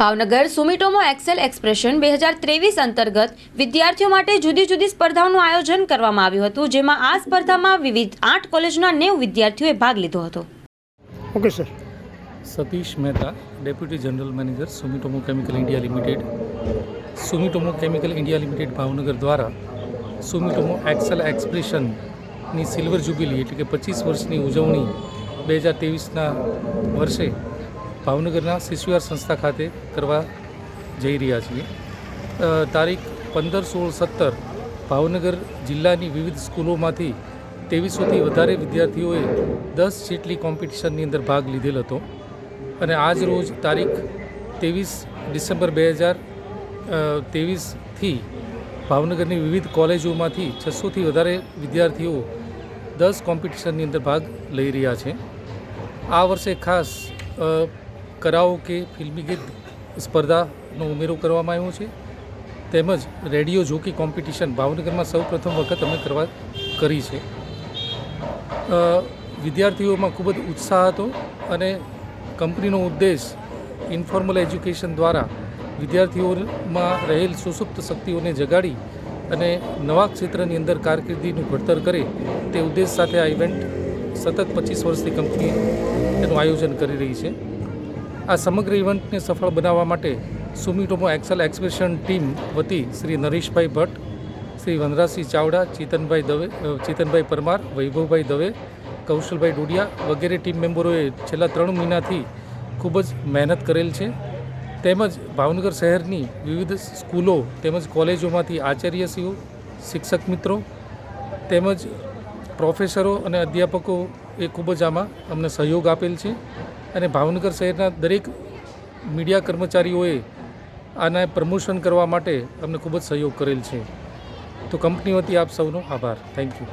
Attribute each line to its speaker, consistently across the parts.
Speaker 1: Bhavnagar સુમિટોમો Excel expression બે હજાર ત્રેવીસ અંતર્ગત વિદ્યાર્થીઓ માટે જુદી જુદી સ્પર્ધાઓનું આયોજન કરવામાં આવ્યું હતું જેમાં આ સ્પર્ધામાં વિવિધ આઠ કોલેજના નેવું વિદ્યાર્થીઓએ ભાગ લીધો હતો.
Speaker 2: Okay sir
Speaker 3: Satish Mehta deputy general manager Sumitomo chemical India limited. Sumitomo chemical India limited Bhavnagar દ્વારા સુમિટોમો એક્સેલ એક્સપ્રેશનની સિલ્વર જ્યુબિલી એટલે કે પચીસ વર્ષની ઉજવણી બે હજાર ત્રેવીસના વર્ષે ભાવનગરના શિશુઆર સંસ્થા ખાતે કરવા જઈ રહ્યા છીએ. તારીખ પંદર સોળ સત્તર ભાવનગર જિલ્લાની વિવિધ સ્કૂલોમાંથી ત્રેવીસોથી વધારે વિદ્યાર્થીઓએ દસ જેટલી કોમ્પિટિશનની અંદર ભાગ લીધેલ હતો. અને આજ રોજ તારીખ ત્રેવીસ ડિસેમ્બર બે હજાર ત્રેવીસથી ભાવનગરની વિવિધ કોલેજોમાંથી છસોથી વધારે વિદ્યાર્થીઓ દસ કોમ્પિટિશનની અંદર ભાગ લઈ રહ્યા છે. આ વર્ષે ખાસ અ, કરાઓકે ફિલ્મી ગીત સ્પર્ધાનો ઉમેરો કરવામાં આવ્યો છે. તેમજ રેડિયો જોકી કોમ્પિટિશન ભાવનગરમાં સૌ પ્રથમ વખત અમે કરવા કરી છે. વિદ્યાર્થીઓમાં ખૂબ જ ઉત્સાહ હતો અને કંપનીનો ઉદ્દેશ ઇન્ફોર્મલ એજ્યુકેશન દ્વારા વિદ્યાર્થીઓમાં રહેલ સુસુપ્ત શક્તિઓને જગાડી અને નવા ક્ષેત્રની અંદર કારકિર્દીનું ઘડતર કરે તે ઉદ્દેશ સાથે આ ઇવેન્ટ સતત પચીસ વર્ષથી કંપની એનું આયોજન કરી રહી છે. આ સમગ્ર ઇવેન્ટને સફળ બનાવવા માટે સુમિટોમો એક્સેલ એક્સપ્રેશન ટીમ વતી શ્રી નરેશભાઈ ભટ્ટ, શ્રી વનરાજસિંહ ચાવડા, ચેતનભાઈ દવે ચેતનભાઈ પરમાર, વૈભવભાઈ દવે, કૌશલભાઈ ડુડિયા વગેરે ટીમ મેમ્બરોએ છેલ્લા ત્રણ મહિનાથી ખૂબ જ મહેનત કરેલ છે. તેમજ ભાવનગર શહેરની વિવિધ સ્કૂલો તેમજ કોલેજોમાંથી આચાર્યશ્રીઓ, શિક્ષક મિત્રો તેમજ પ્રોફેસરો અને અધ્યાપકો એ ખૂબ જ આમાં અમને સહયોગ આપેલ છે. અને ભાવનગર શહેરના દરેક મીડિયા કર્મચારીઓએ આના પ્રમોશન કરવા માટે અમને ખૂબ જ સહયોગ કરેલ છે. તો કંપની વતી આપ સૌનો આભાર. થેન્ક યુ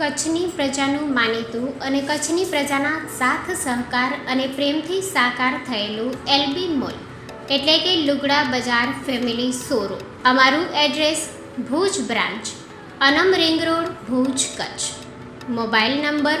Speaker 4: કચ્છની પ્રજાનું માનીતું અને કચ્છની પ્રજાના સાથ, સહકાર અને પ્રેમથી સાકાર થયેલું એલબી મોલ, એટલે કે લુગડા બજાર ફેમિલી સોરો અમારું એડ્રેસ ભુજ બ્રાન્ચ, અનમ ring road, Bhuj Kutch. Mobile number